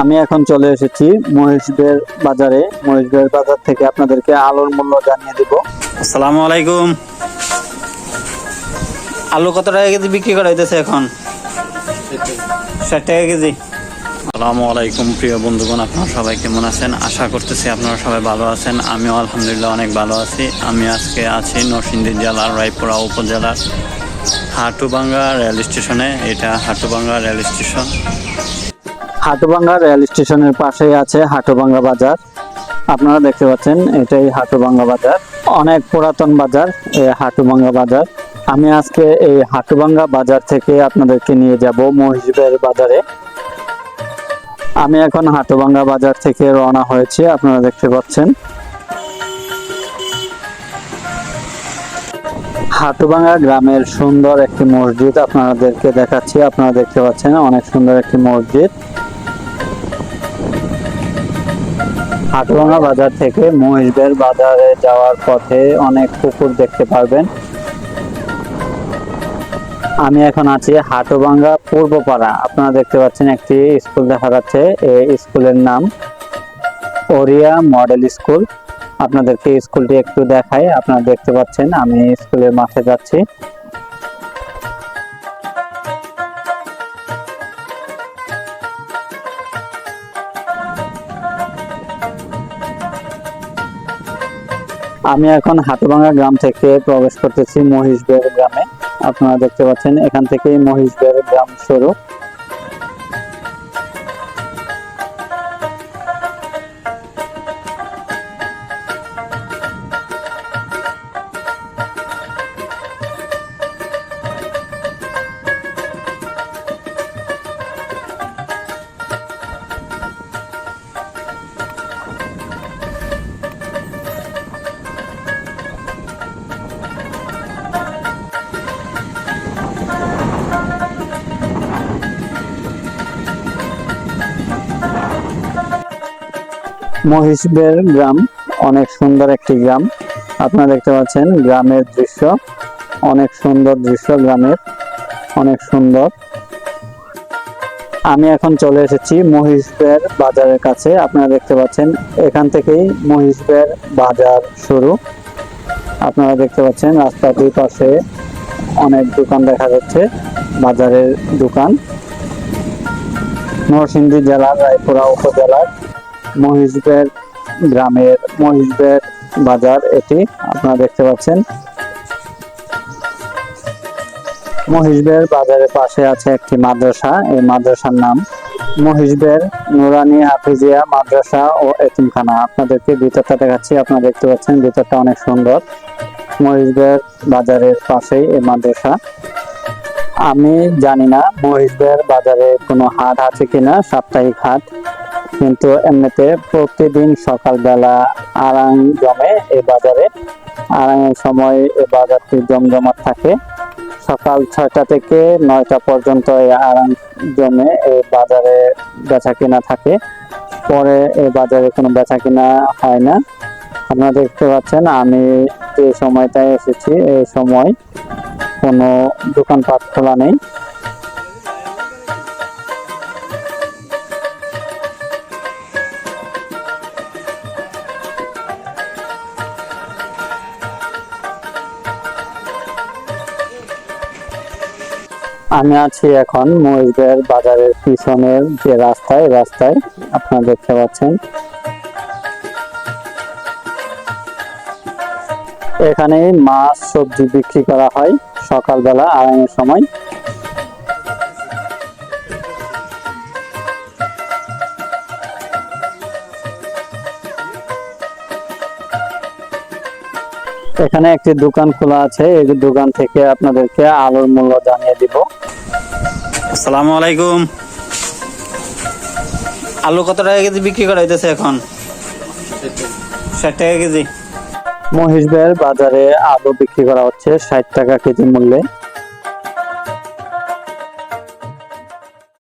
আমি এখন চলে এসেছি মহিষদের বাজারে। মহিষদের বাজার থেকে আপনাদেরকে আলুর মূল্য জানিয়ে দিব। আসসালামু আলাইকুম। আলু কত টাকা কেজি বিক্রি করা হইতেছে এখন? ষাট টাকা কেজি। আসসালামু আলাইকুম, প্রিয় বন্ধুগণ, আপনারা সবাই কেমন আছেন? আশা করতেছি আপনারা সবাই ভালো আছেন। আমিও আলহামদুলিল্লাহ অনেক ভালো আছি। আমি আজকে আছি নরসিংদী জেলার, রায়পুরা উপজেলার হাটুবাঙ্গা রেল স্টেশনে। এটা Hatubanga rail station. Hatubhanga rail স্টেশনের পাশেই আছে হাটুভাঙ্গা বাজার। আপনারা দেখতে পাচ্ছেন, এটাই হাটুভাঙ্গা বাজার। অনেক পুরাতন বাজার এই হাটুভাঙ্গা বাজার। আমি আজকে এই হাটুভাঙ্গা বাজার থেকে আপনাদেরকে নিয়ে যাব মহিষবের বাজারে। আমি এখন হাটুভাঙ্গা বাজার থেকে রওনা হয়েছি, আপনারা দেখতে পাচ্ছেন। হাটুভাঙ্গা গ্রামের সুন্দর একটি মসজিদ আপনাদেরকে দেখাচ্ছি। আপনারা দেখতে পাচ্ছেন, অনেক সুন্দর একটি মসজিদ। হাটুভাঙ্গা বাজার থেকে মহিষবের বাজারে যাওয়ার পথে অনেক পুকুর দেখতে পারবেন। আমি এখন আছি হাটুভাঙ্গা পূর্বপাড়া। আপনারা দেখতে পাচ্ছেন একটি স্কুল দেখা যাচ্ছে। এই স্কুলের নাম ওরিয়া মডেল স্কুল। আপনাদেরকে স্কুলটি একটু দেখাই। আপনারা দেখতে পাচ্ছেন আমি স্কুলের মাঠে যাচ্ছি। আমি এখন হাটুভাঙ্গা গ্রাম থেকে প্রবেশ করতেছি মহিষবের গ্রামে। আপনারা দেখতে পাচ্ছেন এখান থেকেই মহিষবের গ্রাম শুরু। মহিষবের গ্রাম, অনেক সুন্দর একটি গ্রাম। আপনারা দেখতে পাচ্ছেন গ্রামের দৃশ্য। অনেক সুন্দর দৃশ্য গ্রামের। অনেক সুন্দর। আমি এখন চলে এসেছি মহিষবের বাজারের কাছে। আপনারা দেখতে পাচ্ছেন এখান থেকেই মহিষবের বাজার শুরু। আপনারা দেখতে পাচ্ছেন রাস্তার দুই পাশে অনেক দোকান দেখা যাচ্ছে, বাজারের দোকান। নরসিংদী জেলার, রায়পুরা উপজেলার মহিষবের গ্রামের মহিষবের বাজার এটি আপনারা দেখতে পাচ্ছেন। মহিষবের বাজারের পাশে আছে একটি মাদ্রাসা, এই মাদ্রাসার নাম মহিষবের নুরানি হাফিজিয়া মাদ্রাসা ও এতিমখানা। আপনাদেরকে ভিতরটা দেখাচ্ছি, আপনারা দেখতে পাচ্ছেন ভিতরটা অনেক সুন্দর। মহিষবের বাজারের পাশেই এই মাদ্রাসা। আমি জানি না মহিষবের বাজারে কোনো হাট আছে কিনা, সাপ্তাহিক হাট। কিন্তু এমনিতে প্রতিদিন সকালবেলা আড়াং জমে এই বাজারে। আড়াঙের সময় এই বাজারটি জমজমাট থাকে। সকাল ছয়টা থেকে নয়টা পর্যন্ত এই আড়াং জমে এই বাজারে বেচা কিনা থাকে। পরে এই বাজারে কোনো বেচা কিনা হয় না। আপনারা দেখতে পাচ্ছেন, আমি যে সময়টায় এসেছি এই সময় কোনো দোকানপাট খোলা নেই। আমি আছি এখন মহিষদের বাজারের পিছনের যে রাস্তায় রাস্তায় আপনারা দেখতে পাচ্ছেন। এখানে মাছ, সবজি বিক্রি করা হয় সকালবেলা আড়াইয়ের সময়। এখানে একটি দোকান খোলা আছে। এই দোকান থেকে আপনাদেরকে আলুর মূল্য জানিয়ে দিব। আসসালামু আলাইকুম। আলু কত টাকা কেজি বিক্রি করা হইতেছে এখন? ষাট টাকা কেজি। মহিষবের বাজারে আলু বিক্রি করা হচ্ছে ষাট টাকা কেজি মূল্যে।